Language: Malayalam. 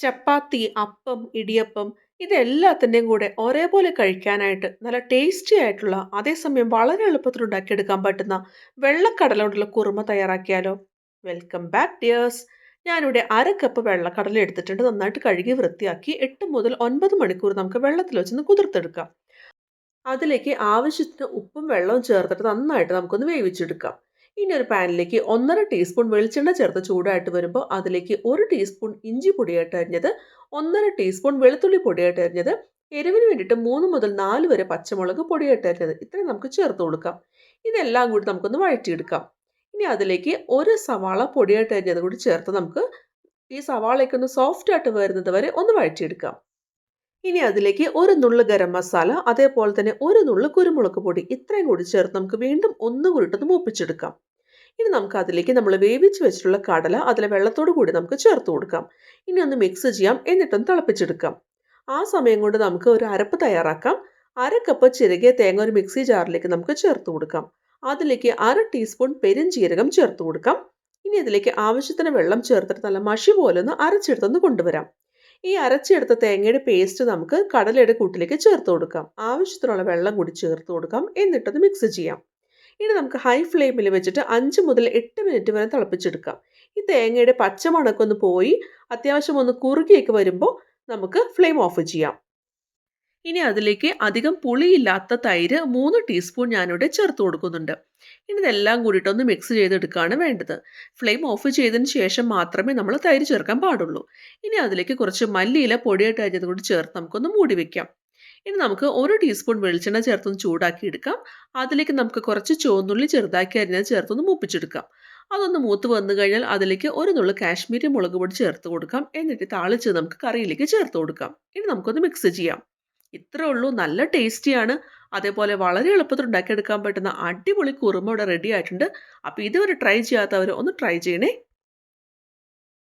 ചപ്പാത്തി, അപ്പം, ഇടിയപ്പം ഇതെല്ലാത്തിന്റെയും കൂടെ ഒരേപോലെ കഴിക്കാനായിട്ട് നല്ല ടേസ്റ്റി ആയിട്ടുള്ള അതേസമയം വളരെ എളുപ്പത്തിൽ ഉണ്ടാക്കിയെടുക്കാൻ പറ്റുന്ന വെള്ളക്കടല കൊണ്ടുള്ള കുറുമ തയ്യാറാക്കിയാലോ? Welcome back dears. ഞാനിവിടെ അര കപ്പ് വെള്ളക്കടല എടുത്തിട്ടുണ്ട്. നന്നായിട്ട് കഴുകി വൃത്തിയാക്കി എട്ട് മുതൽ ഒൻപത് മണിക്കൂർ നമുക്ക് വെള്ളത്തിൽ വെച്ചൊന്ന് കുതിർത്തെടുക്കാം. അതിലേക്ക് ആവശ്യത്തിന് ഉപ്പും വെള്ളവും ചേർത്തിട്ട് നന്നായിട്ട് നമുക്കൊന്ന് വേവിച്ചെടുക്കാം. ഇനി ഒരു പാനിലേക്ക് 1 1/2 ടീസ്പൂൺ വെളിച്ചെണ്ണ ചേർത്ത് ചൂടായിട്ട് വരുമ്പോൾ അതിലേക്ക് ഒരു ടീസ്പൂൺ ഇഞ്ചി പൊടിയായിട്ട് അരിഞ്ഞത്, 1 1/2 ടീസ്പൂൺ വെളുത്തുള്ളി പൊടിയായിട്ട് അരിഞ്ഞത്, എരിവിന് വേണ്ടിയിട്ട് മൂന്ന് മുതൽ നാല് വരെ പച്ചമുളക് പൊടിയായിട്ട് അരിഞ്ഞത് ഇത്രയും നമുക്ക് ചേർത്ത് കൊടുക്കാം. ഇതെല്ലാം കൂടി നമുക്കൊന്ന് വഴറ്റിയെടുക്കാം. ഇനി അതിലേക്ക് ഒരു സവാള പൊടിയായിട്ട് അരിഞ്ഞത് കൂടി ചേർത്ത് നമുക്ക് ഈ സവാളയൊക്കെ ഒന്ന് സോഫ്റ്റ് ആയിട്ട് വരുന്നത് വരെ ഒന്ന് വഴറ്റിയെടുക്കാം. ഇനി അതിലേക്ക് ഒരു നുള്ളു ഗരം മസാല അതേപോലെ തന്നെ ഒരു നുള്ളു കുരുമുളക് പൊടി ഇത്രയും കൂടി ചേർത്ത് നമുക്ക് വീണ്ടും ഒന്നുകൂടി ഇട്ടൊന്ന് മൂപ്പിച്ചെടുക്കാം. ഇനി നമുക്ക് അതിലേക്ക് നമ്മൾ വേവിച്ച് വെച്ചിട്ടുള്ള കടല അതിലെ വെള്ളത്തോട് കൂടി നമുക്ക് ചേർത്ത് കൊടുക്കാം. ഇനി ഒന്ന് മിക്സ് ചെയ്യാം എന്നിട്ടൊന്ന് തിളപ്പിച്ചെടുക്കാം. ആ സമയം കൊണ്ട് നമുക്ക് ഒരു അരപ്പ് തയ്യാറാക്കാം. അര കപ്പ് ചിരകിയ തേങ്ങ ഒരു മിക്സി ജാറിലേക്ക് നമുക്ക് ചേർത്ത് കൊടുക്കാം. അതിലേക്ക് അര ടീസ്പൂൺ പെരുംജീരകം ചേർത്ത് കൊടുക്കാം. ഇനി ഇതിലേക്ക് ആവശ്യത്തിന് വെള്ളം ചേർത്തിട്ട് നല്ല മഷി പോലെ ഒന്ന് അരച്ചെടുത്തൊന്ന് കൊണ്ടുവരാം. ഈ അരച്ചെടുത്ത തേങ്ങയുടെ പേസ്റ്റ് നമുക്ക് കടലയുടെ കൂട്ടിലേക്ക് ചേർത്ത് കൊടുക്കാം. ആവശ്യത്തിനുള്ള വെള്ളം കൂടി ചേർത്ത് കൊടുക്കാം. എന്നിട്ടത് മിക്സ് ചെയ്യാം. ഇനി നമുക്ക് ഹൈ ഫ്ലെയിമിൽ വെച്ചിട്ട് അഞ്ച് മുതൽ എട്ട് മിനിറ്റ് വരെ തിളപ്പിച്ചെടുക്കാം. ഈ തേങ്ങയുടെ പച്ച മണമൊക്കെ ഒന്ന് പോയി അത്യാവശ്യം ഒന്ന് കുറുകിയൊക്കെ വരുമ്പോൾ നമുക്ക് ഫ്ലെയിം ഓഫ് ചെയ്യാം. ഇനി അതിലേക്ക് അധികം പുളിയില്ലാത്ത തൈര് മൂന്ന് ടീസ്പൂൺ ഞാനിവിടെ ചേർത്ത് കൊടുക്കുന്നുണ്ട്. ഇനി ഇതെല്ലാം കൂടിയിട്ടൊന്ന് മിക്സ് ചെയ്തെടുക്കുകയാണ് വേണ്ടത്. ഫ്ലെയിം ഓഫ് ചെയ്തതിന് ശേഷം മാത്രമേ നമ്മൾ തൈര് ചേർക്കാൻ പാടുള്ളൂ. ഇനി അതിലേക്ക് കുറച്ച് മല്ലിയില പൊടിയായിട്ട് അരിഞ്ഞത് കൂടി ചേർത്ത് നമുക്കൊന്ന് മൂടി വെക്കാം. ഇനി നമുക്ക് ഒരു ടീസ്പൂൺ വെളിച്ചെണ്ണ ചേർത്തൊന്ന് ചൂടാക്കി എടുക്കാം. അതിലേക്ക് നമുക്ക് കുറച്ച് ചുവന്നുള്ളി ചെറുതാക്കി അരിഞ്ഞത് ചേർത്തൊന്ന് മൂപ്പിച്ചെടുക്കാം. അതൊന്ന് മൂത്ത് വന്നു കഴിഞ്ഞാൽ അതിലേക്ക് ഒരു നുള്ളു കാശ്മീരി മുളക് പൊടി ചേർത്ത് കൊടുക്കാം. എന്നിട്ട് താളിച്ച് നമുക്ക് കറിയിലേക്ക് ചേർത്ത് കൊടുക്കാം. ഇനി നമുക്കൊന്ന് മിക്സ് ചെയ്യാം. ഇത്രേ ഉള്ളൂ നല്ല ടേസ്റ്റിയാണ്. അതേപോലെ വളരെ എളുപ്പത്തിൽ ഉണ്ടാക്കിയെടുക്കാൻ പറ്റുന്ന അടിപൊളി കുറുമ ഇവിടെ റെഡി ആയിട്ടുണ്ട്. അപ്പോൾ ഇതുവരെ ട്രൈ ചെയ്യാത്തവർ ഒന്ന് ട്രൈ ചെയ്യണേ.